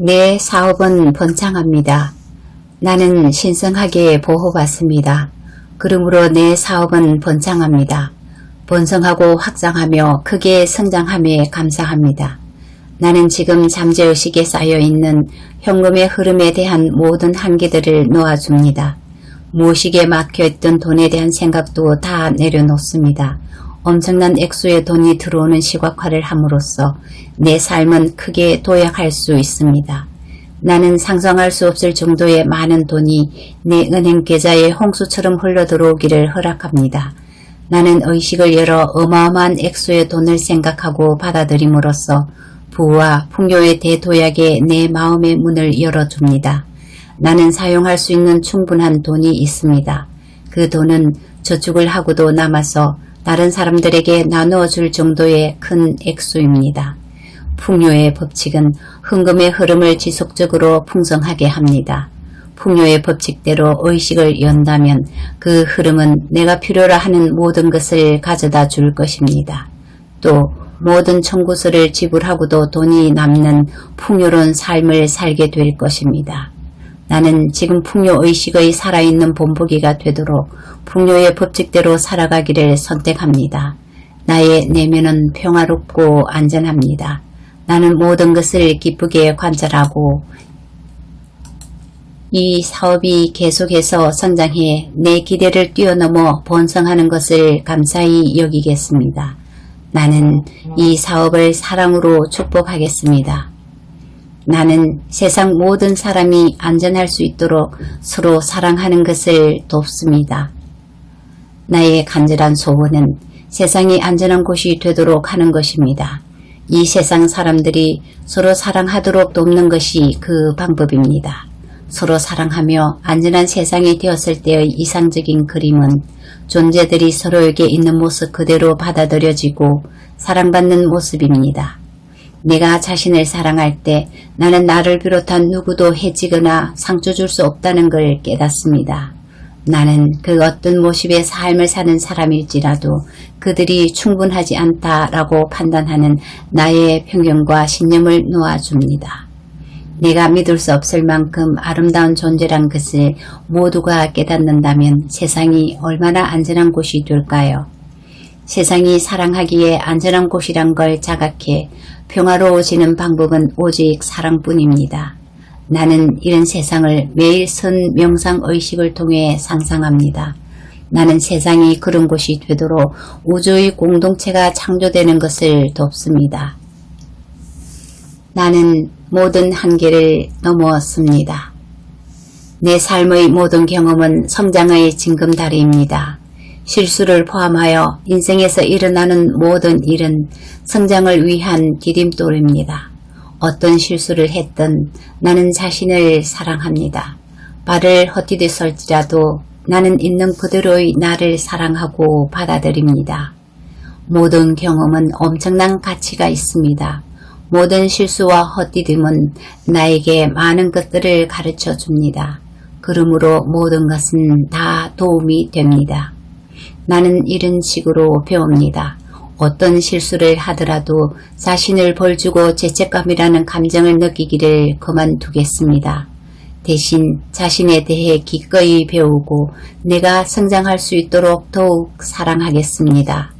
내 사업은 번창합니다. 나는 신성하게 보호받습니다. 그러므로 내 사업은 번창합니다. 번성하고 확장하며 크게 성장함에 감사합니다. 나는 지금 잠재의식에 쌓여있는 현금의 흐름에 대한 모든 한계들을 놓아줍니다. 무의식에 막혀있던 돈에 대한 생각도 다 내려놓습니다. 엄청난 액수의 돈이 들어오는 시각화를 함으로써 내 삶은 크게 도약할 수 있습니다. 나는 상상할 수 없을 정도의 많은 돈이 내 은행 계좌에 홍수처럼 흘러 들어오기를 허락합니다. 나는 의식을 열어 어마어마한 액수의 돈을 생각하고 받아들임으로써 부와 풍요의 대도약에 내 마음의 문을 열어줍니다. 나는 사용할 수 있는 충분한 돈이 있습니다. 그 돈은 저축을 하고도 남아서 다른 사람들에게 나누어 줄 정도의 큰 액수입니다. 풍요의 법칙은 흥금의 흐름을 지속적으로 풍성하게 합니다. 풍요의 법칙대로 의식을 연다면 그 흐름은 내가 필요로 하는 모든 것을 가져다 줄 것입니다. 또 모든 청구서를 지불하고도 돈이 남는 풍요로운 삶을 살게 될 것입니다. 나는 지금 풍요의식의 살아있는 본보기가 되도록 풍요의 법칙대로 살아가기를 선택합니다. 나의 내면은 평화롭고 안전합니다. 나는 모든 것을 기쁘게 관찰하고 이 사업이 계속해서 성장해 내 기대를 뛰어넘어 번성하는 것을 감사히 여기겠습니다. 나는 이 사업을 사랑으로 축복하겠습니다. 나는 세상 모든 사람이 안전할 수 있도록 서로 사랑하는 것을 돕습니다. 나의 간절한 소원은 세상이 안전한 곳이 되도록 하는 것입니다. 이 세상 사람들이 서로 사랑하도록 돕는 것이 그 방법입니다. 서로 사랑하며 안전한 세상이 되었을 때의 이상적인 그림은 존재들이 서로에게 있는 모습 그대로 받아들여지고 사랑받는 모습입니다. 내가 자신을 사랑할 때 나는 나를 비롯한 누구도 해지거나 상처 줄 수 없다는 걸 깨닫습니다. 나는 그 어떤 모습의 삶을 사는 사람일지라도 그들이 충분하지 않다라고 판단하는 나의 편견과 신념을 놓아줍니다. 내가 믿을 수 없을 만큼 아름다운 존재란 것을 모두가 깨닫는다면 세상이 얼마나 안전한 곳이 될까요? 세상이 사랑하기에 안전한 곳이란 걸 자각해 평화로워지는 방법은 오직 사랑뿐입니다. 나는 이런 세상을 매일 선 명상 의식을 통해 상상합니다. 나는 세상이 그런 곳이 되도록 우주의 공동체가 창조되는 것을 돕습니다. 나는 모든 한계를 넘어왔습니다. 내 삶의 모든 경험은 성장의 징검다리입니다. 실수를 포함하여 인생에서 일어나는 모든 일은 성장을 위한 디딤돌입니다. 어떤 실수를 했든 나는 자신을 사랑합니다. 발을 헛디뎠을지라도 나는 있는 그대로의 나를 사랑하고 받아들입니다. 모든 경험은 엄청난 가치가 있습니다. 모든 실수와 헛디딤은 나에게 많은 것들을 가르쳐 줍니다. 그러므로 모든 것은 다 도움이 됩니다. 나는 이런 식으로 배웁니다. 어떤 실수를 하더라도 자신을 벌주고 죄책감이라는 감정을 느끼기를 그만두겠습니다. 대신 자신에 대해 기꺼이 배우고 내가 성장할 수 있도록 더욱 사랑하겠습니다.